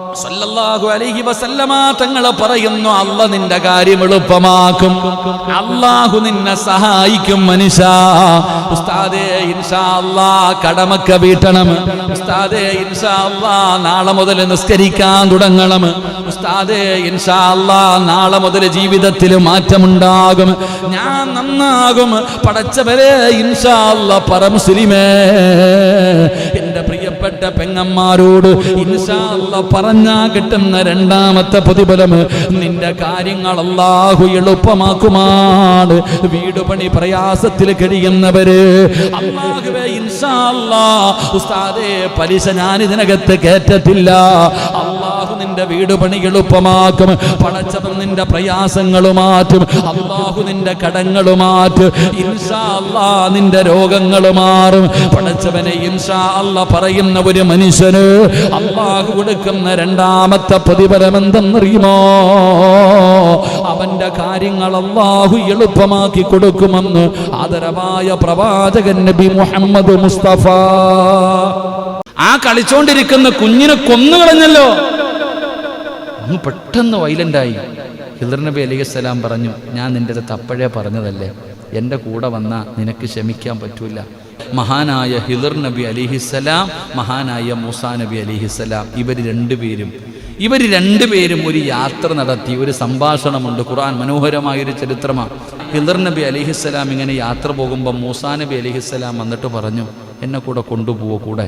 അലൈഹി വസല്ലമ തങ്ങളെ പറയുന്നു അല്ല നിന്റെ കാര്യം എളുപ്പമാക്കും. അള്ളാഹു നിന്നെ സഹായിക്കും മനുഷ്യ. ഉസ്താദേ ഇൻഷാ അല്ലാ കടമക്ക വീട്ടണം. ഉസ്താദേ ഇൻഷാ അല്ലാ നാളെ മുതൽ നിസ്കരിക്കാൻ തുടങ്ങണം. ഉസ്താദേ ഇൻഷാ അല്ലാ നാളെ മുതൽ ജീവിതത്തിൽ മാറ്റമുണ്ടാകും. ഞാൻ നന്നാകും. പടച്ചവരെ ഇൻഷാ അല്ലാ പറ മുസ്ലിമേ. എന്റെ പ്രിയപ്പെട്ട പെങ്ങന്മാരോട് പറഞ്ഞാ കിട്ടുന്ന രണ്ടാമത്തെ പ്രതിഫലം നിന്റെ കാര്യങ്ങൾ അല്ലാഹു എളുപ്പമാക്കുമാണ്. വീട് പണി പ്രയാസത്തിൽ കഴിയുന്നവര് ഉസ്താദേ പലിശ ഞാൻ ഇതിനകത്ത് കേറ്റത്തില്ല അള്ളാഹു നിന്റെ വീട് പണി എളുപ്പമാക്കും പടച്ചവൻ നിന്റെ പ്രയാസങ്ങൾ മാറ്റും. അള്ളാഹു നിന്റെ കടങ്ങൾ മാറ്റും. നിന്റെ രോഗങ്ങൾ മാറും. പടച്ചവനെ ഇൻഷാ അല്ല പറയുന്ന ഒരു മനുഷ്യന് അള്ളാഹു കൊടുക്കുന്ന രണ്ടാമത്തെ പ്രതിഫലം എന്തെന്നറിയുമോ? അവന്റെ കാര്യങ്ങൾ അള്ളാഹു എളുപ്പമാക്കി കൊടുക്കുമെന്ന് ആദരവായ പ്രവാചകൻ നബി മുഹമ്മദ് മുസ്തഫ. ആ കളിച്ചോണ്ടിരിക്കുന്ന കുഞ്ഞിനെ കൊന്നുകളഞ്ഞല്ലോ അങ്ങ് പെട്ടെന്ന് വൈലന്റായി ഹിദർ നബി അലൈഹിസ്സലാം പറഞ്ഞു ഞാൻ നിന്റെ അടുത്ത് അപ്പോഴേ പറഞ്ഞതല്ലേ? എന്റെ കൂടെ വന്നാൽ നിനക്ക് ക്ഷമിക്കാൻ പറ്റൂല. മഹാനായ ഹിദർ നബി അലിഹിസ്സലാം മഹാനായ മൂസാ നബി അലിഹിസ്സലാം ഇവർ രണ്ടുപേരും ഇവർ രണ്ടുപേരും ഒരു യാത്ര നടത്തി ഒരു സംഭാഷണമുണ്ട്. ഖുർആൻ മനോഹരമായൊരു ചരിത്രമാണ്. ഹിദർ നബി അലിഹിസ്സലാം ഇങ്ങനെ യാത്ര പോകുമ്പോൾ മൂസാ നബി അലിഹിസ്സലാം വന്നിട്ട് പറഞ്ഞു എന്നെ കൂടെ കൊണ്ടുപോവോ കൂടെ?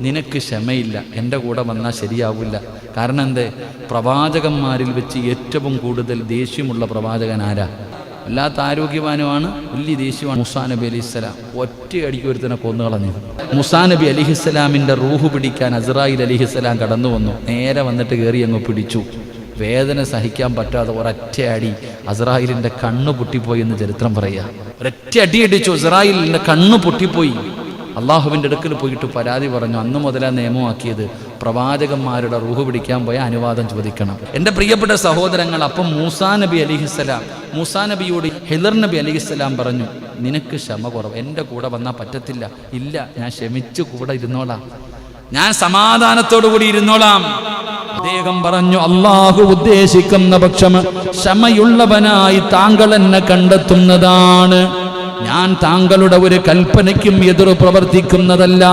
നിനക്ക് ക്ഷമയില്ല. എന്റെ കൂടെ വന്നാൽ ശരിയാവില്ല. കാരണം എന്തേ? പ്രവാചകന്മാരിൽ വെച്ച് ഏറ്റവും കൂടുതൽ ദേഷ്യമുള്ള പ്രവാചകൻ ആരാ? വല്ലാത്ത ആരോഗ്യവാനുമാണ് വലിയ ദേഷ്യമാണ്. മുസാ നബി അലിഹിസ്സലാം ഒറ്റയടിക്ക് ഒരുത്തനെ കൊന്നു കളഞ്ഞു. മുസാ നബി അലിഹിസ്സലാമിന്റെ റൂഹ് പിടിക്കാൻ അസ്രായിൽ അലിഹിസ്സലാം കടന്നു വന്നു. നേരെ വന്നിട്ട് കയറി അങ്ങ് പിടിച്ചു. വേദന സഹിക്കാൻ പറ്റാതെ ഒരൊറ്റയടി അസ്രായിലിന്റെ കണ്ണ് പൊട്ടിപ്പോയി എന്ന് ചരിത്രം പറയുക. ഒരൊറ്റ അടി അടിച്ചു ഇസ്രായേലിന്റെ കണ്ണ് പൊട്ടിപ്പോയി. അള്ളാഹുവിന്റെ അടുക്കൽ പോയിട്ട് പരാതി പറഞ്ഞു. അന്ന് മുതലാ നിയമമാക്കിയത് പ്രവാചകന്മാരുടെ റൂഹ് പിടിക്കാൻ പോയ അനുവാദം ചോദിക്കണം. എന്റെ പ്രിയപ്പെട്ട സഹോദരങ്ങൾ അപ്പം മൂസാ നബി അലിഹിസ്സലാം മൂസാ നബിയോട് ഹിദർ നബി അലിഹിസ്സലാം പറഞ്ഞു നിനക്ക് ക്ഷമ കുറവ്. എന്റെ കൂടെ വന്നാൽ പറ്റത്തില്ല. ഇല്ല ഞാൻ ക്ഷമിച്ച്. കൂടെ ഇരുന്നോളാം. ഞാൻ സമാധാനത്തോടു കൂടി ഇരുന്നോളാം. അദ്ദേഹം പറഞ്ഞു അള്ളാഹു ഉദ്ദേശിക്കുന്ന പക്ഷം ക്ഷമയുള്ളവനായി താങ്കൾ എന്നെ കണ്ടെത്തുന്നതാണ്. ഞാൻ താങ്കളുടെ ഒരു കൽപ്പനയ്ക്കും എതിർ പ്രവർത്തിക്കുന്നതല്ല.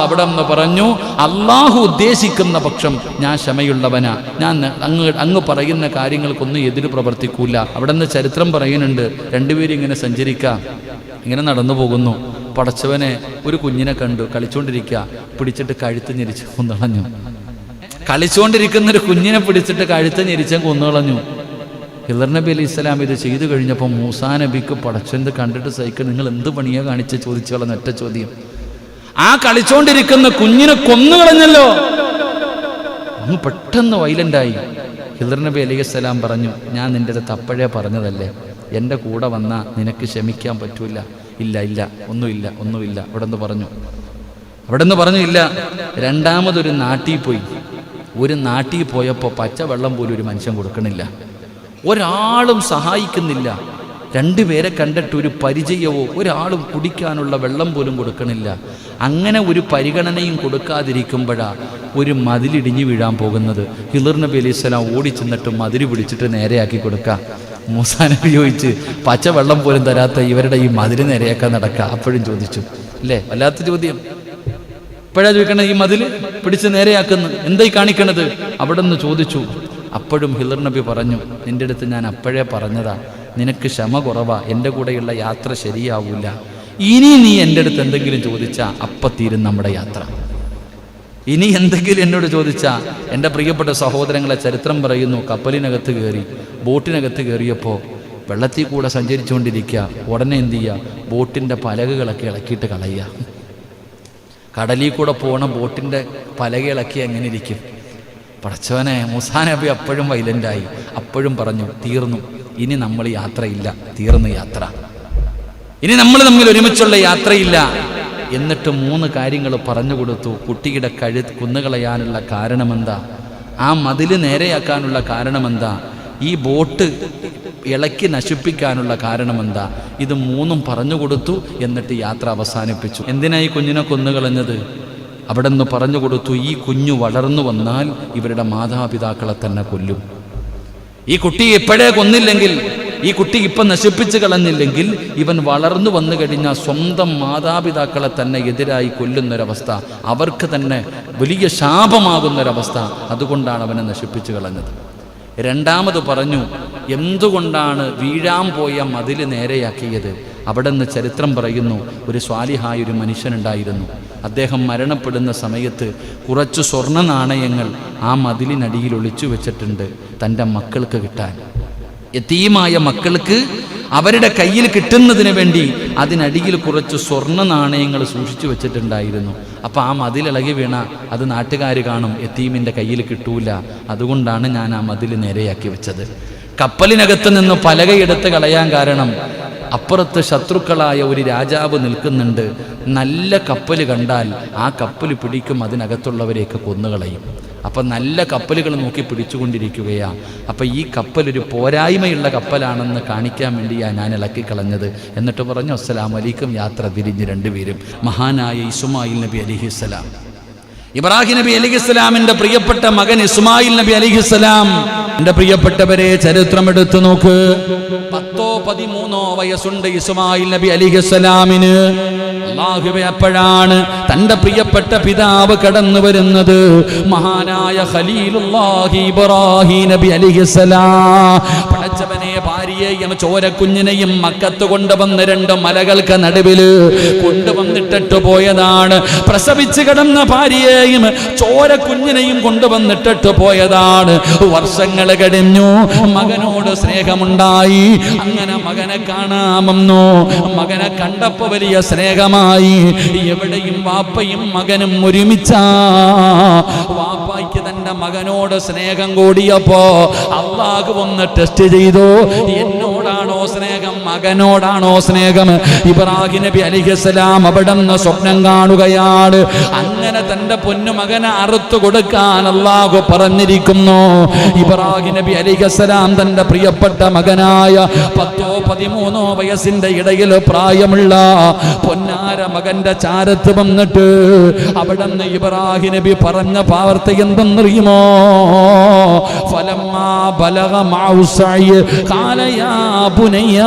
അവിടെ നിന്ന് പറഞ്ഞു അള്ളാഹു ഉദ്ദേശിക്കുന്ന പക്ഷം ഞാൻ ക്ഷമയുള്ളവനാ. ഞാൻ അങ്ങ് അങ്ങ് പറയുന്ന കാര്യങ്ങൾക്കൊന്നും എതിര് പ്രവർത്തിക്കൂല. അവിടെ നിന്ന് ചരിത്രം പറയുന്നുണ്ട് രണ്ടുപേരും ഇങ്ങനെ സഞ്ചരിക്കാം. ഇങ്ങനെ നടന്നു പോകുന്നു. പടച്ചവനെ ഒരു കുഞ്ഞിനെ കണ്ടു. കളിച്ചുകൊണ്ടിരിക്കുക പിടിച്ചിട്ട് കഴുത്ത് ഞെരിച്ച് കൊന്നുകളഞ്ഞു കളിച്ചുകൊണ്ടിരിക്കുന്ന ഒരു കുഞ്ഞിനെ പിടിച്ചിട്ട് കഴുത്ത് ഞെരിച്ച കൊന്നുകളഞ്ഞു ഹിദർ നബി അലി ഇസ്ലാം ഇത് ചെയ്തു കഴിഞ്ഞപ്പോൾ മൂസാ നബിക്ക് പടച്ചെന്ത് കണ്ടിട്ട് സഹിക്കുക നിങ്ങൾ എന്ത് പണിയാ കാണിച്ച്? ചോദിച്ചോളാം ഒറ്റ ചോദ്യം. ആ കളിച്ചോണ്ടിരിക്കുന്ന കുഞ്ഞിനെ കൊന്നു കളഞ്ഞല്ലോ. അങ്ങ് പെട്ടെന്ന് വൈലന്റായി ഹിദർ നബി അലൈഹി സ്വലാം പറഞ്ഞു ഞാൻ നിന്റെ അടുത്ത് പറഞ്ഞതല്ലേ? എന്റെ കൂടെ വന്നാൽ നിനക്ക് ക്ഷമിക്കാൻ പറ്റൂല. ഇല്ല ഇല്ല ഒന്നുമില്ല ഒന്നുമില്ല. അവിടെ നിന്ന് പറഞ്ഞു. അവിടെ നിന്ന് പറഞ്ഞു ഇല്ല. രണ്ടാമതൊരു നാട്ടിൽ പോയി. ഒരു നാട്ടിൽ പോയപ്പോൾ പച്ചവെള്ളം പോലും ഒരു മനുഷ്യൻ കൊടുക്കണില്ല. ഒരാളും സഹായിക്കുന്നില്ല. രണ്ടുപേരെ കണ്ടിട്ട് ഒരു പരിചയമോ ഒരാളും കുടിക്കാനുള്ള വെള്ളം പോലും കൊടുക്കണില്ല. അങ്ങനെ ഒരു പരിഗണനയും കൊടുക്കാതിരിക്കുമ്പോഴാ ഒരു മതിലിടിഞ്ഞു വീഴാൻ പോകുന്നത്. ഹിദർ നബി അലൈഹി സ്വലാം ഓടിച്ചെന്നിട്ട് മതിൽ പിടിച്ചിട്ട് നേരെയാക്കി കൊടുക്കുക മൂസാ നബി ചോദിച്ച് പച്ചവെള്ളം പോലും തരാത്ത ഇവരുടെ ഈ മതിൽ നേരെയാക്കാൻ നടക്കുക അപ്പോഴും ചോദിച്ചു. അല്ലേ വല്ലാത്ത ചോദ്യം. ഇപ്പോഴാ ചോദിക്കണത് ഈ മതിൽ പിടിച്ച് നേരെയാക്കുന്നു. എന്തായി കാണിക്കണത്? അവിടെ നിന്ന് ചോദിച്ചു അപ്പോഴും ഹിലർ നബി പറഞ്ഞു നിന്റെ അടുത്ത് ഞാൻ അപ്പോഴേ പറഞ്ഞതാ നിനക്ക് ക്ഷമ കുറവാ എന്റെ കൂടെയുള്ള യാത്ര ശരിയാവൂല. ഇനി നീ എന്റെ അടുത്ത് എന്തെങ്കിലും ചോദിച്ചാ അപ്പം തീരും നമ്മുടെ യാത്ര. ഇനി എന്തെങ്കിലും എന്നോട് ചോദിച്ചാ എന്റെ പ്രിയപ്പെട്ട സഹോദരങ്ങളെ ചരിത്രം പറയുന്നു കപ്പലിനകത്ത് കയറി ബോട്ടിനകത്ത് കയറിയപ്പോൾ വെള്ളത്തിൽ കൂടെ സഞ്ചരിച്ചുകൊണ്ടിരിക്കുക ഉടനെ എന്ത് ചെയ്യുക ബോട്ടിന്റെ പലകകളൊക്കെ ഇളക്കിയിട്ട് കളയുക. കടലിൽ കൂടെ പോണ ബോട്ടിന്റെ പലക ഇളക്കി എങ്ങനെ ഇരിക്കും? പടച്ചവനെ മുസാ നബി അപ്പോഴും വൈലന്റായി അപ്പോഴും പറഞ്ഞു തീർന്നു. ഇനി നമ്മൾ യാത്രയില്ല. തീർന്നു യാത്ര. ഇനി നമ്മൾ തമ്മിൽ ഒരുമിച്ചുള്ള യാത്രയില്ല. എന്നിട്ട് മൂന്ന് കാര്യങ്ങൾ പറഞ്ഞു കൊടുത്തു. കുട്ടിയുടെ കഴു കുന്നുകളയാനുള്ള കാരണമെന്താ? ആ മതിൽ നേരെയാക്കാനുള്ള കാരണമെന്താ? ഈ ബോട്ട് ഇളക്കി നശിപ്പിക്കാനുള്ള കാരണമെന്താ? ഇത് മൂന്നും പറഞ്ഞു കൊടുത്തു. എന്നിട്ട് യാത്ര അവസാനിപ്പിച്ചു. എന്തിനാ ഈ കുഞ്ഞിനെ കൊന്നുകളഞ്ഞത്? അവിടെ നിന്ന് പറഞ്ഞു കൊടുത്തു ഈ കുഞ്ഞു വളർന്നു വന്നാൽ ഇവരുടെ മാതാപിതാക്കളെ തന്നെ കൊല്ലും. ഈ കുട്ടി ഇപ്പോഴേ കൊന്നില്ലെങ്കിൽ ഈ കുട്ടി ഇപ്പം നശിപ്പിച്ചു കളഞ്ഞില്ലെങ്കിൽ ഇവൻ വളർന്നു വന്നു കഴിഞ്ഞാൽ സ്വന്തം മാതാപിതാക്കളെ തന്നെ എതിരായി കൊല്ലുന്നൊരവസ്ഥ അവർക്ക് തന്നെ വലിയ ശാപമാകുന്നൊരവസ്ഥ അതുകൊണ്ടാണ് അവനെ നശിപ്പിച്ചു കളഞ്ഞത്. രണ്ടാമത് പറഞ്ഞു എന്തുകൊണ്ടാണ് വീഴാൻ പോയ മതിൽ നേരെയാക്കിയത്? അവിടെ നിന്ന് ചരിത്രം പറയുന്നു ഒരു സ്വാലിഹായ ഒരു മനുഷ്യനുണ്ടായിരുന്നു. അദ്ദേഹം മരണപ്പെടുന്ന സമയത്ത് കുറച്ച് സ്വർണ നാണയങ്ങൾ ആ മതിലിനടിയിൽ ഒളിച്ചു വെച്ചിട്ടുണ്ട് തന്റെ മക്കൾക്ക് കിട്ടാൻ. യതീമായ മക്കൾക്ക് അവരുടെ കയ്യിൽ കിട്ടുന്നതിന് വേണ്ടി അതിനടിയിൽ കുറച്ച് സ്വർണ നാണയങ്ങൾ സൂക്ഷിച്ചു വെച്ചിട്ടുണ്ടായിരുന്നു. അപ്പോൾ ആ മതിലിളകി വീണ അത് നാട്ടുകാർ കാണും എത്തീമിന്റെ കയ്യിൽ കിട്ടൂല അതുകൊണ്ടാണ് ഞാൻ ആ മതിൽ നേരെയാക്കി വെച്ചത്. കപ്പലിനകത്ത് നിന്ന് പലകയെടുത്ത് കളയാൻ കാരണം അപ്പുറത്ത് ശത്രുക്കളായ ഒരു രാജാവ് നിൽക്കുന്നുണ്ട്. നല്ല കപ്പൽ കണ്ടാൽ ആ കപ്പൽ പിടിക്കും അതിനകത്തുള്ളവരെയൊക്കെ കൊന്നുകളയും. അപ്പം നല്ല കപ്പലുകൾ നോക്കി പിടിച്ചുകൊണ്ടിരിക്കുകയാണ് അപ്പം ഈ കപ്പലൊരു പോരായ്മയുള്ള കപ്പലാണെന്ന് കാണിക്കാൻ വേണ്ടിയാണ് ഞാൻ ഇളക്കിക്കളഞ്ഞത്. എന്നിട്ട് പറഞ്ഞു അസ്സലാം അലൈക്കും. യാത്ര തിരിഞ്ഞ് രണ്ടുപേരും മഹാനായ ഇസുമായിൽ നബി അലിഹിസ്സലാം ഇബ്രാഹിം നബി അലിഹിസ്സലാമിന്റെ പ്രിയപ്പെട്ട മകൻ ഇസ്മായിൽ നബി അലിഹിസ്സലാം എന്റെ പ്രിയപ്പെട്ടവരെ ചരിത്രം എടുത്തു നോക്ക്. പത്തോ പതിമൂന്നോ വയസ്സുണ്ട് ഇസ്മായിൽ നബി അലിഹിസ്സലാമിന് അള്ളാഹുവെ അപ്പോഴാണ് തന്റെ പ്രിയപ്പെട്ട പിതാവ് കടന്നു വരുന്നത്. മഹാനായ ഖലീലുല്ലാഹി ഇബ്രാഹിം നബി അലിഹിസ്സലാം പടച്ചവനെ ഭാര്യയെയും ചോരക്കുഞ്ഞിനെയും മക്കത്ത് കൊണ്ടുവന്ന് രണ്ട് മലകൾക്ക് നടുവിൽ കൊണ്ടുവന്നിട്ടിട്ട് പോയതാണ്. പ്രസവിച്ച് കിടന്ന ഭാര്യയെയും ചോരക്കുഞ്ഞിനെയും കൊണ്ടുവന്നിട്ടിട്ട് പോയതാണ്. വർഷങ്ങൾ കഴിഞ്ഞു മകനോട് സ്നേഹമുണ്ടായി. അങ്ങനെ മകനെ കാണാമെന്നു മകനെ കണ്ടപ്പോ വലിയ സ്നേഹമായി. എവിടെയും വാപ്പയും മകനും ഒരുമിച്ചാ. വാപ്പായ്ക്ക് തന്റെ മകനോട് സ്നേഹം കൂടിയപ്പോ അള്ളാഹു ഒന്ന് ടെസ്റ്റ് ചെയ്തു. സ്നേഹം മകനോടാണോ സ്നേഹം? ഇബ്രാഹിം നബി അലിഹസ്സലാം അവിടെ നിന്ന് സ്വപ്നം കാണുകയാണ്. അങ്ങനെ തന്റെ പൊന്നുമകനെ അറുത്തു കൊടുക്കാൻ അള്ളാഹു പറഞ്ഞിരിക്കുന്നു. ഇബ്രാഹിം നബി അലിഹസ്സലാം തന്റെ പ്രിയപ്പെട്ട മകനായ പത്തോ പതിമൂന്നോ വയസ്സിന്റെ ഇടയിൽ പ്രായമുള്ള പൊന്നാര മകന്റെ ചാരത്ത് വന്നിട്ട് അവിടെ നിന്ന് ഇബ്രാഹിം നബി പറഞ്ഞ പാവർത്തി എന്തെന്നറിയുമോ? ഫലമാ ബലഗ മാ ഖാല യാ ബുനയ്യ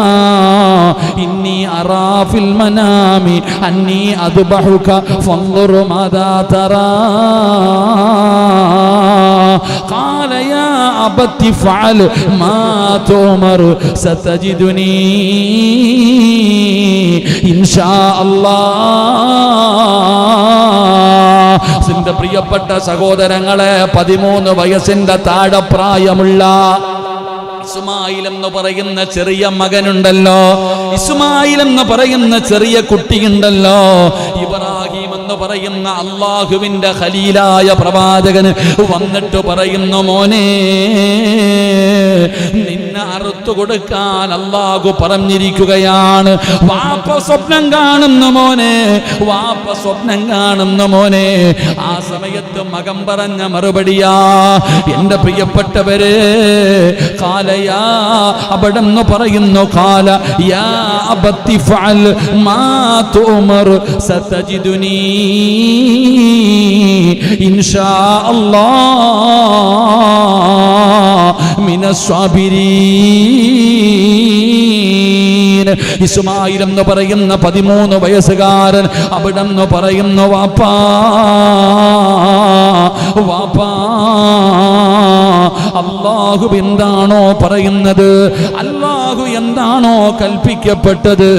ഇന്നി അറാ ഫിൽ മനാമി അന്നി അദ്ബഹുക ഫൻദുർ മാദാ തറാ قال يا أبت فعل ما تؤمر ستجدني إن شاء الله സിന്റെ പ്രിയപ്പെട്ട സഹോദരങ്ങളെ പതിമൂന്ന് വയസ്സിന്റെ താഴെ പ്രായമുള്ള ഇസ്മായിൽ എന്ന് പറയുന്ന ചെറിയ മകനുണ്ടല്ലോ. ഇസ്മായിൽ എന്ന് പറയുന്ന ചെറിയ കുട്ടിയുണ്ടല്ലോ. ഇബ്രാഹിം എന്ന് പറയുന്ന അള്ളാഹുവിന്റെ ഖലീലായ പ്രവാചകന് വന്നിട്ട് പറയുന്നു മോനെ നിന്നെ അറുത്തു കൊടുക്കാൻ അള്ളാഹു പറഞ്ഞിരിക്കുകയാണ്. വാപ്പ സ്വപ്നം കാണുന്ന മോനെ വാപ്പ സ്വപ്നം കാണുന്ന മോനെ. ആ സമയത്ത് മകൻ പറഞ്ഞ മറുപടിയാ എന്റെ പ്രിയപ്പെട്ടവരെ കാലയാ അവിടെന്ന് പറയുന്നു കാല യാ അബത്തി ഫഅൽ മാ തുമർ സതജിദുനി ഇൻഷാ ഇസ്മായിൽ എന്ന് പറയുന്ന പതിമൂന്ന് വയസ്സുകാരൻ അവിടെ നിന്ന് പറയുന്നു വാപ്പാ വാപ്പാ അള്ളാഹു എന്താണോ പറയുന്നത്? അള്ളാഹു എന്താണോ കൽപ്പിക്കപ്പെട്ടത്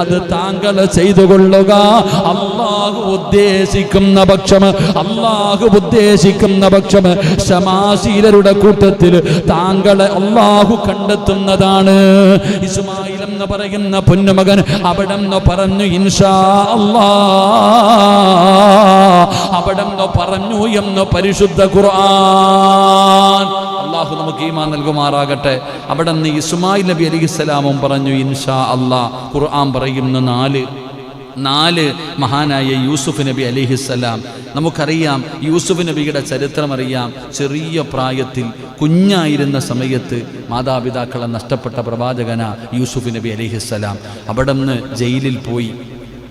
അത് താങ്കൾ ചെയ്തു കൊള്ളുക അള്ളാഹു ഉദ്ദേശിക്കുന്ന പക്ഷം അള്ളാഹു ഉദ്ദേശിക്കുന്ന പക്ഷം ശമാശീലരുടെ കൂട്ടത്തിൽ താങ്കളെ അള്ളാഹു കണ്ടെത്തുന്നതാണ്. ഇസ്മായിൽ എന്ന് പറയുന്ന പൊന്നുമകൻ അവിടെ പറഞ്ഞു ഇൻഷാ അല്ലാ അവിടെ പറഞ്ഞു എന്ന് പരിശുദ്ധ ഖുർആൻ. അള്ളാഹു നമുക്ക് ഈമാൻ നൽകുമാറാകട്ടെ. അവിടെ നിന്ന് ഇസ്മായിൽ നബി അലിഹിസ്സലാമും പറഞ്ഞു ഇൻഷാ അള്ളാഹ് ഖുർആൻ പറയുന്ന നാല്. നാല് മഹാനായ യൂസുഫ് നബി അലിഹിസ്സലാം നമുക്കറിയാം യൂസുഫ് നബിയുടെ ചരിത്രം അറിയാം. ചെറിയ പ്രായത്തിൽ കുഞ്ഞായിരുന്ന സമയത്ത് മാതാപിതാക്കളെ നഷ്ടപ്പെട്ട പ്രവാചകന യൂസുഫ് നബി അലിഹിസ്സലാം അവിടെ നിന്ന് ജയിലിൽ പോയി.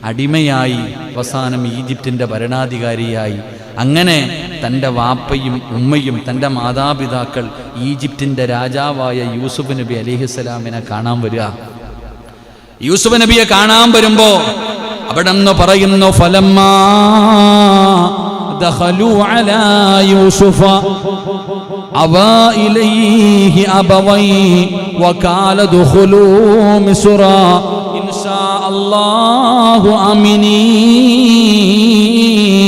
അടിമയായി അവസാനം ഈജിപ്തിന്റെ ഭരണാധികാരിയായി. അങ്ങനെ തൻ്റെ വാപ്പയും ഉമ്മയും തൻ്റെ മാതാപിതാക്കൾ ഈജിപ്തിൻ്റെ രാജാവായ യൂസുഫ് നബി അലിഹിസ്സലാമിനെ കാണാൻ വരിക യൂസുഫ് നബിയെ കാണാൻ വരുമ്പോ അവിടെ നിന്ന് പറയുന്നു ഫലമ്മാ دخلوا على يوسف أبى إليه أبوي وقال ادخلوا مصر إن شاء الله آمنين തൻ്റെ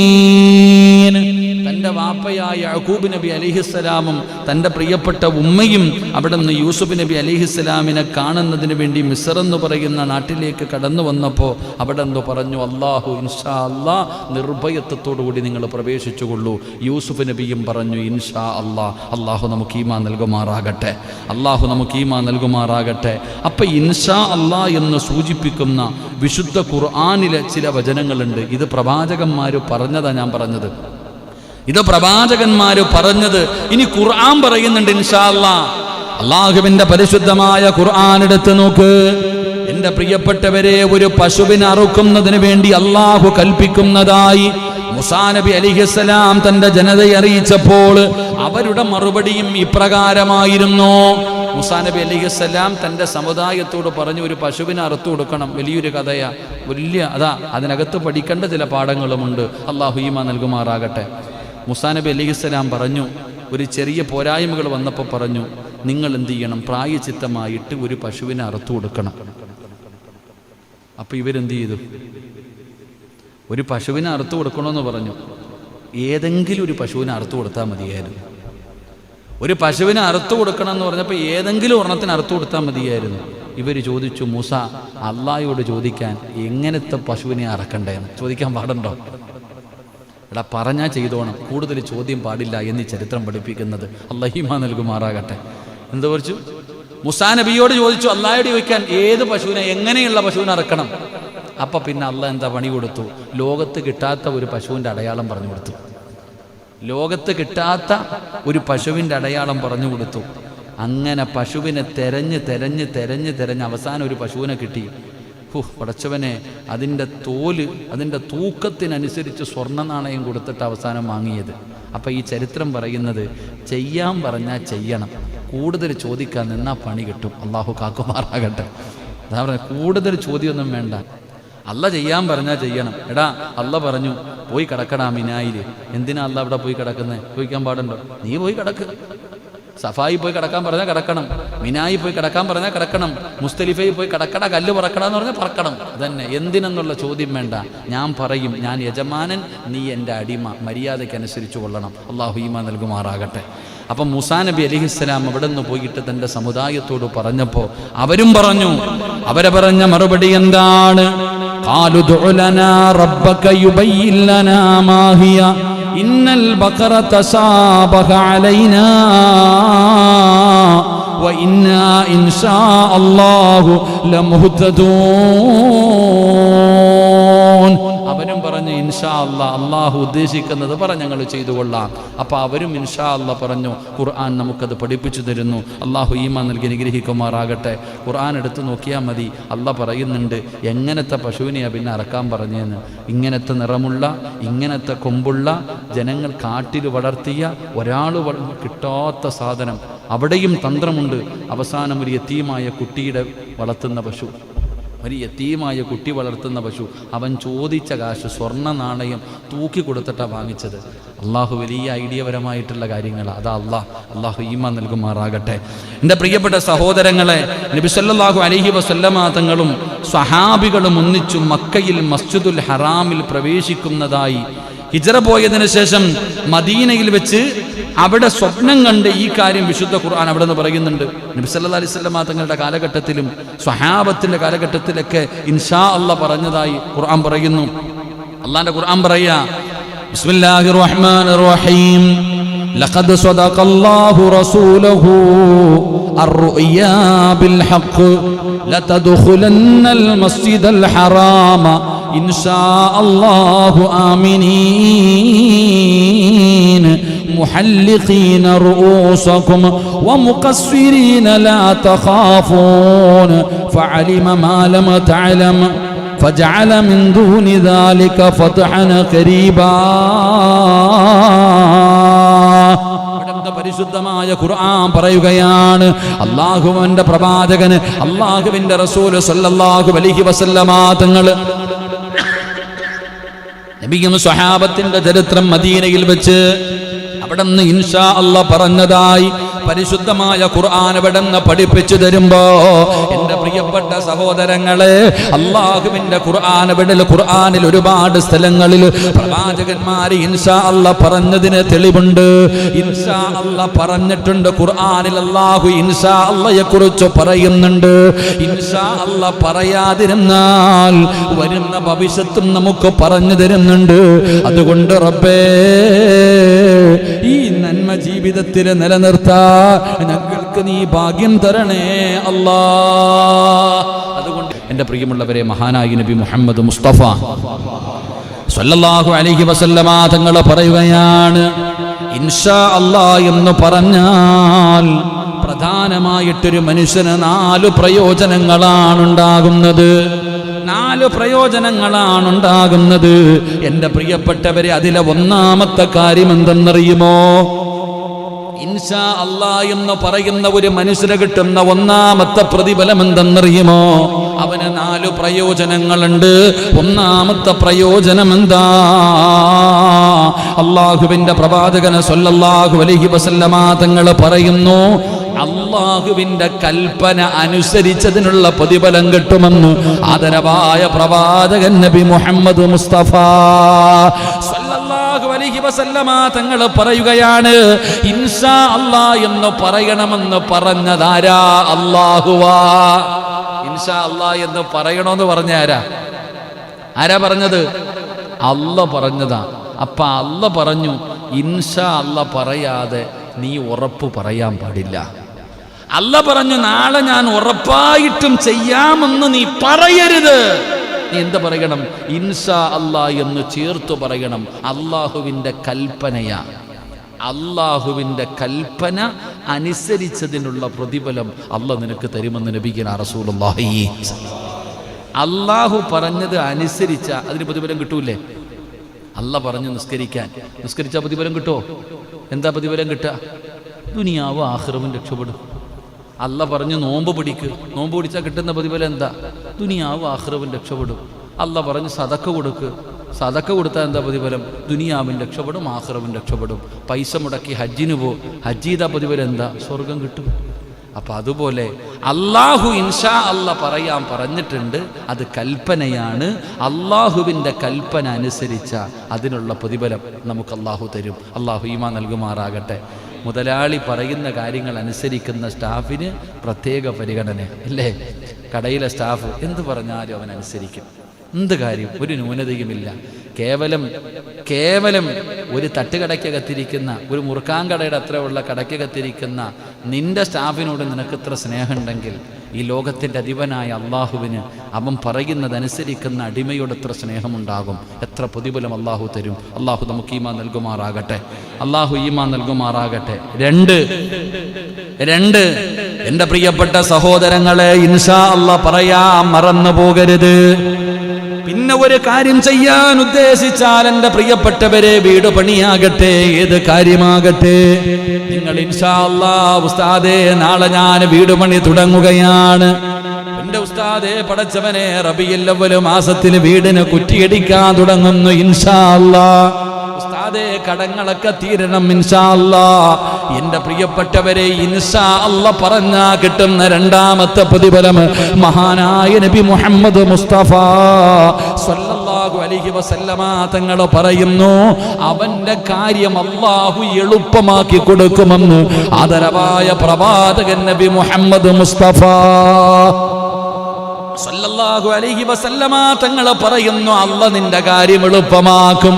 യഹൂബ് നബി അലിഹിസ്സലാമും തന്റെ പ്രിയപ്പെട്ട ഉമ്മയും അവിടെ നിന്ന് യൂസുഫ് നബി അലിഹിസ്സലാമിനെ കാണുന്നതിന് വേണ്ടി മിസർ എന്ന് പറയുന്ന നാട്ടിലേക്ക് കടന്നു വന്നപ്പോൾ അവിടെ എന്തോ പറഞ്ഞു അള്ളാഹു ഇൻഷാ അല്ലാ നിർഭയത്വത്തോടു കൂടി നിങ്ങൾ പ്രവേശിച്ചുകൊള്ളൂ. യൂസുഫ് നബിയും പറഞ്ഞു ഇൻഷാ അല്ലാ അള്ളാഹു നമുക്ക് ഈമാ നൽകുമാറാകട്ടെ അള്ളാഹു നമുക്ക് ഈമാ നൽകുമാറാകട്ടെ. അപ്പം ഇൻഷാ അല്ലാ എന്ന് സൂചിപ്പിക്കുന്ന വിശുദ്ധ ഖുർആാനിലെ ചില വചനങ്ങളുണ്ട്. ഇത് പ്രവാചകന്മാർ പറഞ്ഞതാണ് ഞാൻ പറഞ്ഞത്. ഇത് പ്രവാചകന്മാര് പറഞ്ഞത്. ഇനി ഖുർആൻ പറയുന്നുണ്ട് ഇൻഷാല്ല അള്ളാഹുവിന്റെ പരിശുദ്ധമായ ഖുർആൻ എടുത്ത് നോക്ക്. എന്റെ പ്രിയപ്പെട്ടവരെ ഒരു പശുവിനെ അറുക്കുന്നതിന് വേണ്ടി അള്ളാഹു കൽപ്പിക്കുന്നതായി മുസാ നബി അലിഹിസ്സലാം തന്റെ ജനതയെ അറിയിച്ചപ്പോൾ അവരുടെ മറുപടിയും ഇപ്രകാരമായിരുന്നു. മുസാ നബി അലിഹിസ്സലാം തന്റെ സമുദായത്തോട് പറഞ്ഞു ഒരു പശുവിനെ അറുത്തു കൊടുക്കണം. വലിയൊരു കഥയാ. വലിയ അതാ അതിനകത്ത് പഠിക്കേണ്ട ചില പാഠങ്ങളുമുണ്ട്. അള്ളാഹു ഈമ നൽകുമാറാകട്ടെ. മുസാ നബി അലിഹിസ്സലാം പറഞ്ഞു ഒരു ചെറിയ പോരായ്മകൾ വന്നപ്പോൾ പറഞ്ഞു നിങ്ങൾ എന്ത് ചെയ്യണം? പ്രായചിത്തമായിട്ട് ഒരു പശുവിനെ അറുത്തു കൊടുക്കണം. അപ്പോൾ ഇവരെന്ത് ചെയ്തു? ഒരു പശുവിനെ അറുത്തു കൊടുക്കണമെന്ന് പറഞ്ഞു. ഏതെങ്കിലും ഒരു പശുവിനെ അറുത്തു കൊടുത്താൽ മതിയായിരുന്നു. ഒരു പശുവിനെ അറുത്തു കൊടുക്കണം എന്ന് പറഞ്ഞപ്പോൾ ഏതെങ്കിലും ഒരെണ്ണത്തിന് അറുത്തു കൊടുത്താൽ മതിയായിരുന്നു. ഇവർ ചോദിച്ചു മൂസ അള്ളായോട് ചോദിക്കാൻ എങ്ങനത്തെ പശുവിനെ അറക്കണ്ടേന്ന് ചോദിക്കാൻ പാടുണ്ടോ? എടാ പറഞ്ഞാൽ ചെയ്തോണം. കൂടുതൽ ചോദ്യം പാടില്ല എന്ന് ചരിത്രം പഠിപ്പിക്കുന്നത്. അള്ളഹിമ നൽകുമാറാകട്ടെ. എന്താ കുറിച്ചു മുസാ നബിയോട് ചോദിച്ചു അള്ളായോട് ചോദിക്കാൻ ഏത് പശുവിനെ എങ്ങനെയുള്ള പശുവിനെ അറക്കണം? അപ്പം പിന്നെ അള്ള എന്താ പണി കൊടുത്തു? ലോകത്ത് കിട്ടാത്ത ഒരു പശുവിന്റെ അടയാളം പറഞ്ഞു കൊടുത്തു. ലോകത്ത് കിട്ടാത്ത ഒരു പശുവിന്റെ അടയാളം പറഞ്ഞു കൊടുത്തു. അങ്ങനെ പശുവിനെ തെരഞ്ഞ് തെരഞ്ഞ് തെരഞ്ഞ് തെരഞ്ഞ് അവസാനം ഒരു പശുവിനെ കിട്ടി. ഹു പടച്ചവനെ അതിന്റെ തോൽ അതിന്റെ തൂക്കത്തിനനുസരിച്ച് സ്വർണ നാണയം കൊടുത്തിട്ട് അവസാനം വാങ്ങിയത്. അപ്പം ഈ ചരിത്രം പറയുന്നത് ചെയ്യാൻ പറഞ്ഞാൽ ചെയ്യണം കൂടുതൽ ചോദിക്കാൻ നിന്നാൽ പണി കിട്ടും. അള്ളാഹു കാക്കുമാറാകട്ടെ. അതാ പറഞ്ഞ കൂടുതൽ ചോദ്യമൊന്നും വേണ്ട. അല്ല ചെയ്യാൻ പറഞ്ഞാൽ ചെയ്യണം. എടാ അല്ല പറഞ്ഞു പോയി കിടക്കടാ മിനായിൽ എന്തിനാ അല്ല അവിടെ പോയി കിടക്കുന്നത് ചോദിക്കാൻ പാടുണ്ടോ? നീ പോയി കിടക്ക്. സഫായി പോയി കിടക്കാൻ പറഞ്ഞാൽ കിടക്കണം. മിനായി പോയി കിടക്കാൻ പറഞ്ഞാൽ കിടക്കണം. മുസ്തലിഫയിൽ പോയി കിടക്കട കല്ല് പറക്കട എന്ന് പറഞ്ഞാൽ പറക്കണം. അതന്നെ. എന്തിനെന്നുള്ള ചോദ്യം വേണ്ട. ഞാൻ പറയും ഞാൻ യജമാനൻ നീ എന്റെ അടിമ. മര്യാദയ്ക്ക് അനുസരിച്ചു കൊള്ളണം അള്ളാഹുയിമ നൽകുമാറാകട്ടെ. അപ്പം മുസാ നബി അലിഹിസ്സലാം അവിടെ നിന്ന് പോയിട്ട് തന്റെ സമുദായത്തോട് പറഞ്ഞപ്പോൾ അവരും പറഞ്ഞു അവരെ പറഞ്ഞ മറുപടി എന്താണ്? കാലു ദുലന റബ്ബക്ക മാഹിയ. إن البقرة تشابه علينا وإنا إن شاء الله لمهتدون. പറഞ്ഞു ഇൻഷാ അല്ല അള്ളാഹു ഉദ്ദേശിക്കുന്നത് പറ ഞങ്ങൾ ചെയ്തു കൊള്ളാം അപ്പോൾ അവരും ഇൻഷാ അല്ല പറഞ്ഞു ഖുർആൻ നമുക്കത് പഠിപ്പിച്ചു തരുന്നു. അള്ളാഹു ഈമാ നൽകി അനുഗ്രഹിക്കുമാറാകട്ടെ. ഖുർആൻ എടുത്തു നോക്കിയാൽ മതി. അല്ല പറയുന്നുണ്ട് എങ്ങനത്തെ പശുവിനെയാണ് പിന്നെ അറക്കാൻ പറഞ്ഞതെന്ന് ഇങ്ങനത്തെ നിറമുള്ള ഇങ്ങനത്തെ കൊമ്പുള്ള ജനങ്ങൾ കാട്ടിൽ വളർത്തിയ ഒരാൾ കിട്ടാത്ത സാധനം. അവിടെയും തന്ത്രമുണ്ട്. അവസാനം ഒരു യത്തീമായ കുട്ടിയുടെ വളർത്തുന്ന പശു. ഒരു യത്തീമായ കുട്ടി വളർത്തുന്ന പശു. അവൻ ചോദിച്ച കാശ് സ്വർണ നാണയം തൂക്കി കൊടുത്തിട്ടാണ് വാങ്ങിച്ചത്. അള്ളാഹു വലിയ ഐഡിയപരമായിട്ടുള്ള കാര്യങ്ങൾ അതാ അള്ളാഹ് അള്ളാഹു ഈമ നൽകുമാറാകട്ടെ. എന്റെ പ്രിയപ്പെട്ട സഹോദരങ്ങളെ നബിസല്ലാഹു അലഹി വസല്ലമാതങ്ങളും സ്വഹാബികളും ഒന്നിച്ചു മക്കയിൽ മസ്ജിദുൽ ഹറാമിൽ പ്രവേശിക്കുന്നതായി ഹിജറ പോയതിനു ശേഷം മദീനയിൽ വെച്ച് അവിടെ സ്വപ്നം കണ്ട് ഈ കാര്യം വിശുദ്ധ ഖുർആൻ അവിടെ നിന്ന് പറയുന്നുണ്ട്. നബി സല്ലല്ലാഹു അലൈഹി തങ്ങളുടെ കാലഘട്ടത്തിലും സ്വഹാബത്തിന്റെ കാലഘട്ടത്തിലൊക്കെ ഇൻഷാ അല്ല പറഞ്ഞതായി ഖുർആൻ പറയുന്നു. അള്ളാന്റെ ഖുർആൻ പറയാ ബിസ്മില്ലാഹിർ റഹ്മാനിർ റഹീം. لقد صدق الله رسوله. الرؤيا بالحق. لتدخلن المسجد الحرام. إن شاء الله آمنين. محلقين رؤوسكم ومقصرين لا تخافون. فعلم ما لم تعلم. فجعل من دون ذلك فتحا قريبا. പരിശുദ്ധമായ ഖുർആൻ പറയുകയാണ്. അള്ളാഹുവിന്റെ പ്രവാചകന് അള്ളാഹുവിന്റെ റസൂൽ സല്ലല്ലാഹു അലൈഹി വസല്ലമ തങ്ങൾ നബിയും സ്വഹാബത്തിന്റെ ചരിത്രം മദീനയിൽ വെച്ച് അവിടെ നിന്ന് ഇൻഷാ അല്ല പറഞ്ഞതായി പരിശുദ്ധമായ ഖുർആൻ നിന്ന് പഠിപ്പിച്ചു തരുമ്പോ എന്റെ പ്രിയപ്പെട്ട സഹോദരങ്ങളെ അള്ളാഹുവിന്റെ ഖുർആൻ ഇവിടെ ഖുർആനിൽ ഒരുപാട് സ്ഥലങ്ങളിൽ പ്രവാചകന്മാര് ഇൻഷാ അല്ല പറഞ്ഞതിന് തെളിവുണ്ട്. ഇൻഷാ അല്ല പറഞ്ഞിട്ടുണ്ട് ഖുർആനിൽ അള്ളാഹു ഇൻഷാ അല്ലയെ കുറിച്ച് പറയുന്നുണ്ട്. ഇൻഷാ അല്ല പറയാതിരുന്നാൽ വരുന്ന ഭവിഷ്യത്തും നമുക്ക് പറഞ്ഞു തരുന്നുണ്ട്. അതുകൊണ്ട് റബ്ബേ ഈ നന്മ ജീവിതത്തിൽ നിലനിർത്താ. ഞങ്ങൾക്ക് നീ ഭാഗ്യം തരണേ അല്ലാ. അതുകൊണ്ട് എന്റെ പ്രിയമുള്ളവരെ മഹാനായി നബി മുഹമ്മദ് മുസ്തഫ സല്ലല്ലാഹു അലൈഹി വസല്ലമ തങ്ങൾ പറയുകയാണ് ഇൻഷാ അല്ലാ എന്ന് പറഞ്ഞാൽ പ്രധാനമായിട്ടൊരു മനുഷ്യന് നാല് പ്രയോജനങ്ങളാണ് ഉണ്ടാകുന്നത് നാല് പ്രയോജനങ്ങളാണ് ഉണ്ടാകുന്നത് എന്റെ പ്രിയപ്പെട്ടവരെ അതിലെ ഒന്നാമത്തെ കാര്യം എന്തെന്നറിയുമോ? ഇൻഷാ അല്ലാ എന്ന് പറയുന്ന ഒരു മനുഷ്യന് കിട്ടുന്ന ഒന്നാമത്തെ പ്രതിഫലം എന്തെന്നറിയുമോ അവന് നാല് പ്രയോജനങ്ങളുണ്ട്. ഒന്നാമത്തെ പ്രയോജനം എന്താ അള്ളാഹുവിന്റെ പ്രവാചകന് സൊല്ലാഹു അലഹി വസല്ലമാതങ്ങൾ പറയുന്നു അള്ളാഹുവിന്റെ കൽപ്പന അനുസരിച്ചതിനുള്ള പ്രതിഫലം കിട്ടുമെന്ന് ആദരവായ പ്രവാചകൻ നബി മുഹമ്മദ് മുസ്തഫ തങ്ങൾ പറയുകയാണ് ഇൻഷാ അല്ലാ എന്ന് പറയണമെന്ന് പറഞ്ഞതാരാ? അള്ളാഹുവാ ഇൻഷാ അല്ലാ എന്ന് പറയണമെന്ന് പറഞ്ഞ ആരാ ആരാ പറഞ്ഞത്? അല്ല പറഞ്ഞതാ. അപ്പ അല്ല പറഞ്ഞു ഇൻഷാ അല്ല പറയാതെ നീ ഉറപ്പ് പറയാൻ പാടില്ല. അല്ല പറഞ്ഞു നാളെ ഞാൻ ഉറപ്പായിട്ടും ചെയ്യാമെന്ന് നീ പറയരുത്. നീ എന്ത് പറയണം. ഇൻസാ അല്ലാ എന്ന് ചേർത്തു പറയണം. അള്ളാഹുവിന്റെ കൽപ്പനയാ. അള്ളാഹുവിന്റെ കൽപ്പന അനുസരിച്ചതിനുള്ള പ്രതിഫലം അല്ല നിനക്ക് തരുമെന്ന് നബിക്കുന്ന റസൂലുള്ളാഹി. അള്ളാഹു പറഞ്ഞത് അനുസരിച്ച. അതിന് പ്രതിഫലം കിട്ടൂലേ? അല്ല പറഞ്ഞു നിസ്കരിക്കാൻ. നിസ്കരിച്ച പ്രതിഫലം കിട്ടുമോ എന്താ പ്രതിഫലം കിട്ടുക? ദുനിയാവ് ആഹ്റവും രക്ഷപ്പെടും. അല്ല പറഞ്ഞു നോമ്പ് പിടിക്ക്. നോമ്പ് പിടിച്ചാൽ കിട്ടുന്ന പ്രതിഫലം എന്താ? ദുനിയാവ് ആഹ്റവും രക്ഷപ്പെടും. അല്ല പറഞ്ഞ് സതക്ക കൊടുക്ക്. സതക്ക കൊടുത്താൽ എന്താ പ്രതിഫലം ദുനിയാവിൻ രക്ഷപ്പെടും ആഹ്റവും രക്ഷപ്പെടും. പൈസ മുടക്കി ഹജ്ജിന് പോ. ഹജ്ജ് ചെയ്താൽ പ്രതിഫലം എന്താ? സ്വർഗം കിട്ടും. അപ്പൊ അതുപോലെ അള്ളാഹു ഇൻഷാ അല്ല പറയാൻ പറഞ്ഞിട്ടുണ്ട്. അത് കൽപ്പനയാണ്. അള്ളാഹുവിന്റെ കൽപ്പന അനുസരിച്ച അതിനുള്ള പ്രതിഫലം നമുക്ക് അള്ളാഹു തരും. അള്ളാഹു ഈമ നൽകുമാറാകട്ടെ. മുതലാളി പറയുന്ന കാര്യങ്ങൾ അനുസരിക്കുന്ന സ്റ്റാഫിന് പ്രത്യേക പരിഗണന അല്ലേ? കടയിലെ സ്റ്റാഫ് എന്ത് പറഞ്ഞാലും അവൻ അനുസരിക്കും. എന്ത് കാര്യം? ഒരു ന്യൂനതയുമില്ല. കേവലം കേവലം ഒരു തട്ടുകടയ്ക്കകത്തിരിക്കുന്ന ഒരു മുറുക്കാൻ കടയുടെ അത്ര ഉള്ള കടയ്ക്കകത്തിരിക്കുന്ന നിന്റെ സ്റ്റാഫിനോട് നിനക്ക് ഇത്ര സ്നേഹമുണ്ടെങ്കിൽ ഈ ലോകത്തിന്റെ അധിപനായ അള്ളാഹുവിന് അവൻ പറയുന്നതനുസരിക്കുന്ന അടിമയോട് എത്ര സ്നേഹമുണ്ടാകും? എത്ര പ്രതിഫലം അള്ളാഹു തരും? അള്ളാഹു നമുക്ക് ഈമാ നൽകുമാറാകട്ടെ. അള്ളാഹു ഈമാ നൽകുമാറാകട്ടെ. രണ്ട്. രണ്ട്. എന്റെ പ്രിയപ്പെട്ട സഹോദരങ്ങളെ ഇൻഷാ അല്ല പറയാ മറന്നു പോകരുത് പിന്നെ ഒരു കാര്യം ചെയ്യാൻ ഉദ്ദേശിച്ചാൽ എന്റെ പ്രിയപ്പെട്ടവരെ വീട് പണിയാകട്ടെ ഏത് കാര്യമാകട്ടെ. നിങ്ങൾ ഇൻഷാ അല്ലാ ഉസ്താദേ നാളെ ഞാൻ വീട് പണി തുടങ്ങുകയാണ്. എന്റെ ഉസ്താദേ പടച്ചവനെ റബിയല്ലവൽ മാസത്തിൽ വീടിന് കുറ്റിയടിക്കാൻ തുടങ്ങുന്നു ഇൻഷാ അല്ലാ ഉസ്താദേ കടങ്ങളൊക്കെ തീരണം ഇൻഷാ അല്ലാ എന്റെ പ്രിയപ്പെട്ടവരെ ഇൻസാ അല്ല പറഞ്ഞാ കിട്ടുന്ന രണ്ടാമത്തെ പ്രതിഫലം മഹാനായ നബി മുഹമ്മദ് മുസ്തഫ സല്ലല്ലാഹു അലൈഹി വസല്ലമ തങ്ങൾ പറയുന്നു അവന്റെ കാര്യം അള്ളാഹു എളുപ്പമാക്കി കൊടുക്കുമെന്ന് ആദരവായ പ്രവാചകൻ നബി മുഹമ്മദ് മുസ്തഫ സല്ലല്ലാഹു അലൈഹി വസല്ലമ തങ്ങൾ പറയുന്നു അല്ല നിന്റെ കാര്യം എളുപ്പമാക്കും.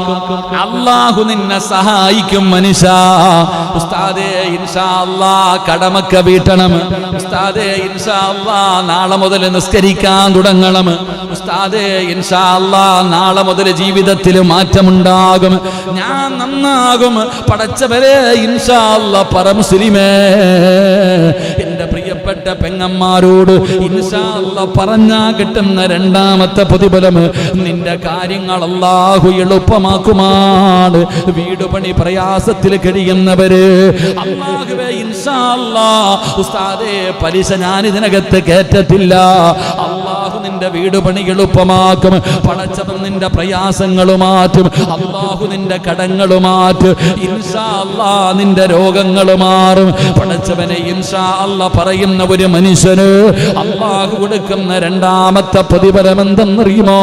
അള്ളാഹു നിന്നെ സഹായിക്കും മനുഷ്യ. ഉസ്താദേ ഇൻഷാ അല്ലാ കടമൊക്കെ വീട്ടണം. ഉസ്താദേ ഇൻഷാ അല്ലാ നാളെ മുതൽ നിസ്കരിക്കാൻ തുടങ്ങണം. ഉസ്താദേ ഇൻഷാ അല്ലാ നാളെ മുതൽ ജീവിതത്തിൽ മാറ്റമുണ്ടാകും. ഞാൻ നന്നാകും. പടച്ചവരെ ഇൻഷാ അല്ലാ പറ മുസ്ലിമേ എന്റെ പ്രിയപ്പെട്ട പെങ്ങന്മാരോട് ഇൻഷാ അല്ലാ പറഞ്ഞ പറഞ്ഞാ കിട്ടുന്ന രണ്ടാമത്തെ പ്രതിഫലം നിന്റെ കാര്യങ്ങൾ അല്ലാഹു എളുപ്പമാക്കുമാണ്. വീട് പണി പ്രയാസത്തിൽ കഴിയുന്നവര് ഉസ്താദേ പലിശ ഞാൻ ഇതിനകത്ത് കേറ്റത്തില്ല. അള്ളാഹു നിന്റെ വീട് പണി എളുപ്പമാക്കും പടച്ചവൻ നിന്റെ പ്രയാസങ്ങൾ മാറ്റും. അള്ളാഹു നിന്റെ കടങ്ങൾ മാറ്റും. നിന്റെ രോഗങ്ങൾ മാറും. പടച്ചവനെ ഇൻഷാ അല്ല പറയുന്ന ഒരു മനുഷ്യന് അള്ളാഹു കൊടുക്കുന്ന രണ്ടാമത്തെ പ്രതിഫലം എന്തെന്നറിയുമോ?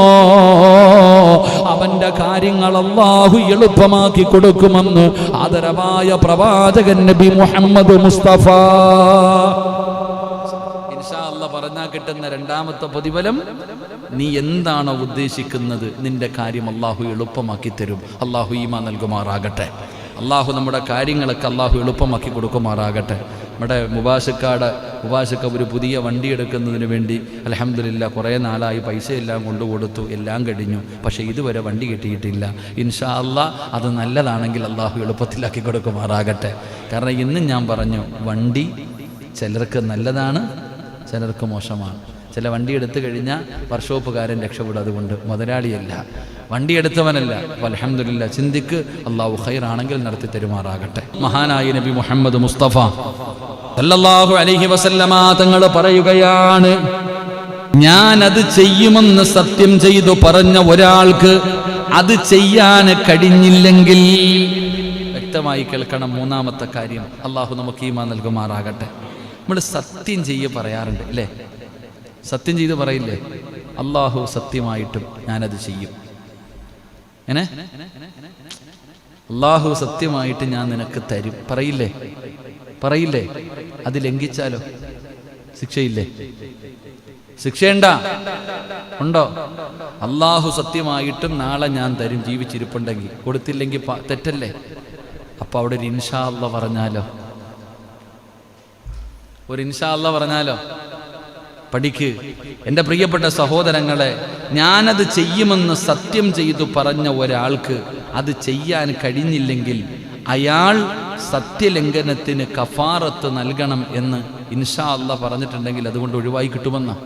അവന്റെ കാര്യങ്ങൾ അള്ളാഹു എളുപ്പമാക്കി കൊടുക്കുമെന്ന് ആദരവായ പ്രവാചകൻ നബി മുഹമ്മദ് മുസ്തഫ പറഞ്ഞാൽ കിട്ടുന്ന രണ്ടാമത്തെ പ്രതിഫലം നീ എന്താണോ ഉദ്ദേശിക്കുന്നത് നിന്റെ കാര്യം അള്ളാഹു എളുപ്പമാക്കി തരും. അള്ളാഹു ഈമ നൽകുമാറാകട്ടെ. അള്ളാഹു നമ്മുടെ കാര്യങ്ങളൊക്കെ അള്ളാഹു എളുപ്പമാക്കി കൊടുക്കുമാറാകട്ടെ. നമ്മുടെ മുബാശക്കാട് മുബാശക്ക ഒരു പുതിയ വണ്ടി എടുക്കുന്നതിന് വേണ്ടി അലഹമില്ല കുറേ നാളായി പൈസ എല്ലാം കൊണ്ടു കൊടുത്തു എല്ലാം കഴിഞ്ഞു. പക്ഷേ ഇതുവരെ വണ്ടി കിട്ടിയിട്ടില്ല. ഇൻഷാ അള്ളാ അത് നല്ലതാണെങ്കിൽ അള്ളാഹു എളുപ്പത്തിലാക്കി കൊടുക്കുമാറാകട്ടെ. കാരണം ഇന്നും ഞാൻ പറഞ്ഞു വണ്ടി ചിലർക്ക് നല്ലതാണ് ചിലർക്ക് മോശമാണ്. ചില വണ്ടി എടുത്തു കഴിഞ്ഞാൽ വർഷോപ്പുകാരൻ രക്ഷപ്പെടും. അതുകൊണ്ട് മുതലാളിയല്ല. വണ്ടി എടുത്തവനല്ല. അലഹമില്ല ചിന്തിക്ക് അള്ളാഹു ഖൈറാണെങ്കിൽ നടത്തി തരുമാറാകട്ടെ. മഹാനായി നബി മുഹമ്മദ് മുസ്തഫ അല്ലാഹു അലഹി വസല്ലമാ തങ്ങൾ പറയുകയാണ് ഞാൻ അത് ചെയ്യുമെന്ന് സത്യം ചെയ്തു പറഞ്ഞ ഒരാൾക്ക് അത് ചെയ്യാൻ കഴിഞ്ഞില്ലെങ്കിൽ വ്യക്തമായി കേൾക്കണം മൂന്നാമത്തെ കാര്യം. അള്ളാഹു നമുക്ക് ഈമാ നൽകുമാറാകട്ടെ. നമ്മൾ സത്യം ചെയ്യ പറയാറുണ്ട് അല്ലേ? സത്യം ചെയ്ത് പറയില്ലേ? അള്ളാഹു സത്യമായിട്ടും ഞാനത് ചെയ്യും. എന്നെ? അള്ളാഹു സത്യമായിട്ട് ഞാൻ നിനക്ക് തരും. പറയില്ലേ? പറയില്ലേ? അത് ലംഘിച്ചാലോ? ശിക്ഷയില്ലേ? ശിക്ഷയുണ്ട. ഉണ്ടോ? അള്ളാഹു സത്യമായിട്ടും നാളെ ഞാൻ തരും. ജീവിച്ചിരിപ്പുണ്ടെങ്കിൽ. കൊടുത്തില്ലെങ്കിൽ തെറ്റല്ലേ? അപ്പൊ അവിടെ ഒരു ഇൻഷാ അല്ല പറഞ്ഞാലോ? ഒരു ഇൻഷാ അല്ല പറഞ്ഞാലോ? പഠിക്ക്. എന്റെ പ്രിയപ്പെട്ട സഹോദരങ്ങളെ ഞാനത് ചെയ്യുമെന്ന് സത്യം ചെയ്തു പറഞ്ഞ ഒരാൾക്ക് അത് ചെയ്യാൻ കഴിഞ്ഞില്ലെങ്കിൽ അയാൾ സത്യലംഘനത്തിന് കഫാറത്ത് നൽകണം എന്ന് ഇൻഷാ അല്ല പറഞ്ഞിട്ടുണ്ടെങ്കിൽ അതുകൊണ്ട് ഒഴിവായി കിട്ടുമെന്ന.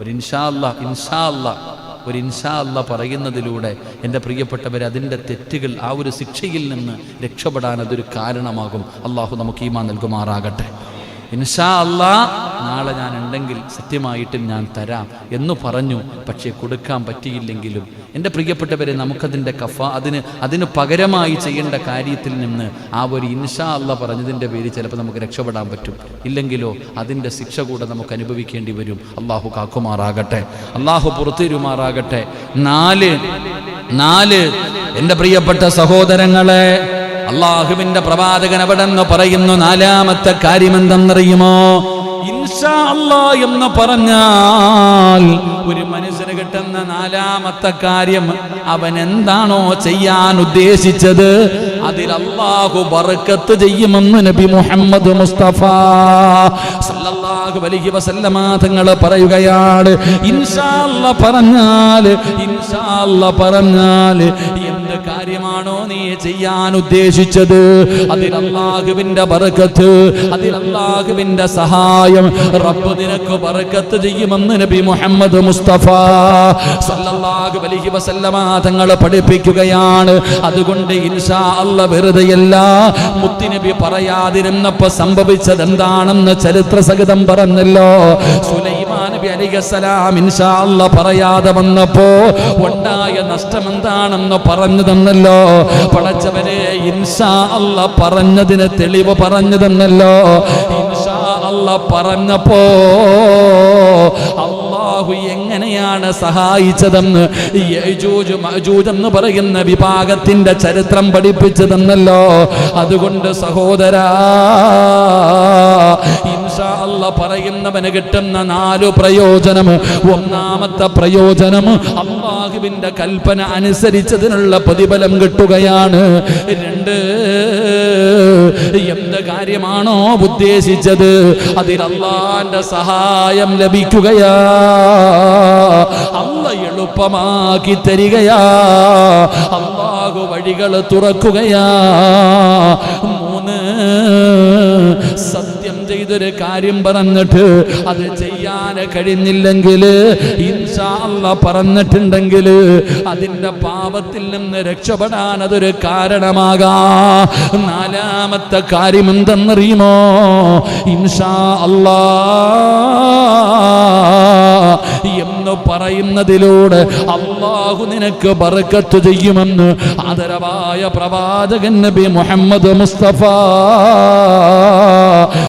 ഒരു ഇൻഷാ അല്ല ഇൻഷാ അല്ല ഒരു ഇൻഷാ അല്ല പറയുന്നതിലൂടെ എന്റെ പ്രിയപ്പെട്ടവർ അതിന്റെ തെറ്റുകൾ ആ ഒരു ശിക്ഷയിൽ നിന്ന് രക്ഷപ്പെടാൻ അതൊരു കാരണമാകും. അള്ളാഹു നമുക്ക് ഈമാ നൽകുമാറാകട്ടെ. ഇൻഷാ അല്ലാ നാളെ ഞാൻ ഉണ്ടെങ്കിൽ സത്യമായിട്ടും ഞാൻ തരാം എന്ന് പറഞ്ഞു. പക്ഷേ കൊടുക്കാൻ പറ്റിയില്ലെങ്കിലും എന്റെ പ്രിയപ്പെട്ടവരെ നമുക്കതിന്റെ കഫ അതിന് അതിന് പകരമായി ചെയ്യേണ്ട കാര്യത്തിൽ നിന്ന് ആ ഒരു ഇൻഷാ അല്ല പറഞ്ഞതിന്റെ പേരിൽ ചിലപ്പോൾ നമുക്ക് രക്ഷപ്പെടാൻ പറ്റും. ഇല്ലെങ്കിലോ അതിന്റെ ശിക്ഷ കൂടെ നമുക്ക് അനുഭവിക്കേണ്ടി വരും. അള്ളാഹു കാക്കുമാറാകട്ടെ. അള്ളാഹു പുറത്തിരുമാറാകട്ടെ. നാല് നാല് എന്റെ പ്രിയപ്പെട്ട സഹോദരങ്ങളെ അള്ളാഹുവിന്റെ പ്രവാചകൻ അവിടെ നിന്ന് പറയുന്നു നാലാമത്തെ കാര്യം എന്തെന്നറിയുമോ? എന്ന് പറഞ്ഞാൽ ഒരു മനുഷ്യന് കിട്ടുന്ന നാലാമത്തെ കാര്യം അവൻ എന്താണോ ചെയ്യാൻ ഉദ്ദേശിച്ചത് അതിൽ അള്ളാഹു ബർക്കത്ത് ചെയ്യുമെന്ന് നബി മുഹമ്മദ് മുസ്തഫ അലൈഹി വസല്ലമ പറയുകയാണ് ഇൻഷാ അല്ലാ പറഞ്ഞാൽ ഇൻഷാ അല്ലാ പറഞ്ഞാൽ എന്ത് കാര്യമാണോ നീ ചെയ്യാൻ ഉദ്ദേശിച്ചത്? അതിൽ അള്ളാഹുവിന്റെ ബർക്കത്ത് അതിൽ അള്ളാഹുവിന്റെ സഹായം റബ്ബ് നിനക്ക് ബർക്കത്ത് ചെയ്യുമെന്ന് നബി മുഹമ്മദ് മുസ്തഫ സല്ലല്ലാഹു അലൈഹി വസല്ലമ തങ്ങൾ പഠിപ്പിക്കുകയാണ്. അതുകൊണ്ട് ഇൻഷാ അല്ല വെറുതെയല്ല മുത്തിനബി പറയാതിരുന്നപ്പോ സംഭവിച്ചത് എന്താണെന്ന് ചരിത്ര സഹിതം പറഞ്ഞല്ലോ. സുലൈമാൻ ഇൻഷാ പറയാതെ വന്നപ്പോ ഉണ്ടായ നഷ്ടം എന്താണെന്ന് പറഞ്ഞു തന്നല്ലോ. പടച്ചവരെ ഇൻഷാ അല്ല പറഞ്ഞതിന് തെളിവ് പറഞ്ഞു തന്നല്ലോ. ഇൻഷാ അല്ല പറഞ്ഞപ്പോ അള്ളാഹു എങ്ങനെയാണ് സഹായിച്ചതെന്ന് എന്ന് പറയുന്ന വിഭാഗത്തിന്റെ ചരിത്രം പഠിപ്പിച്ചു തന്നല്ലോ അതുകൊണ്ട് സഹോദരാ പറയുന്നവന് കിട്ടുന്ന നാലു പ്രയോജനം. ഒന്നാമത്തെ പ്രയോജനം അള്ളാഹുവിന്റെ കൽപ്പന അനുസരിച്ചതിനുള്ള പ്രതിഫലം കിട്ടുകയാണ്. രണ്ട് എന്ത് കാര്യമാണോ ഉദ്ദേശിച്ചത്? അതിൽ അള്ളാന്റെ സഹായം ലഭിക്കുകയാ. അല്ല എളുപ്പമാക്കി തരികയാ. അള്ളാഹു വഴികൾ തുറക്കുകയാ. മൂന്ന് സത്യം ചെയ്തൊരു കാര്യം പറഞ്ഞിട്ട് അത് ചെയ്യാൻ കഴിഞ്ഞില്ലെങ്കിൽ പറഞ്ഞിട്ടുണ്ടെങ്കിൽ അതിന്റെ പാപത്തിൽ നിന്ന് രക്ഷപ്പെടാൻ അതൊരു കാരണമാകാ. നാലാമത്തെ കാര്യം എന്തെന്നറിയുമോ? ഇൻഷാ അല്ലാ എന്ന് പറയുന്നതിലൂടെ അള്ളാഹു നിനക്ക് ബറക്കത്ത് ചെയ്യുമെന്ന് ആദരവായ പ്രവാചകൻ നബി മുഹമ്മദ് മുസ്തഫ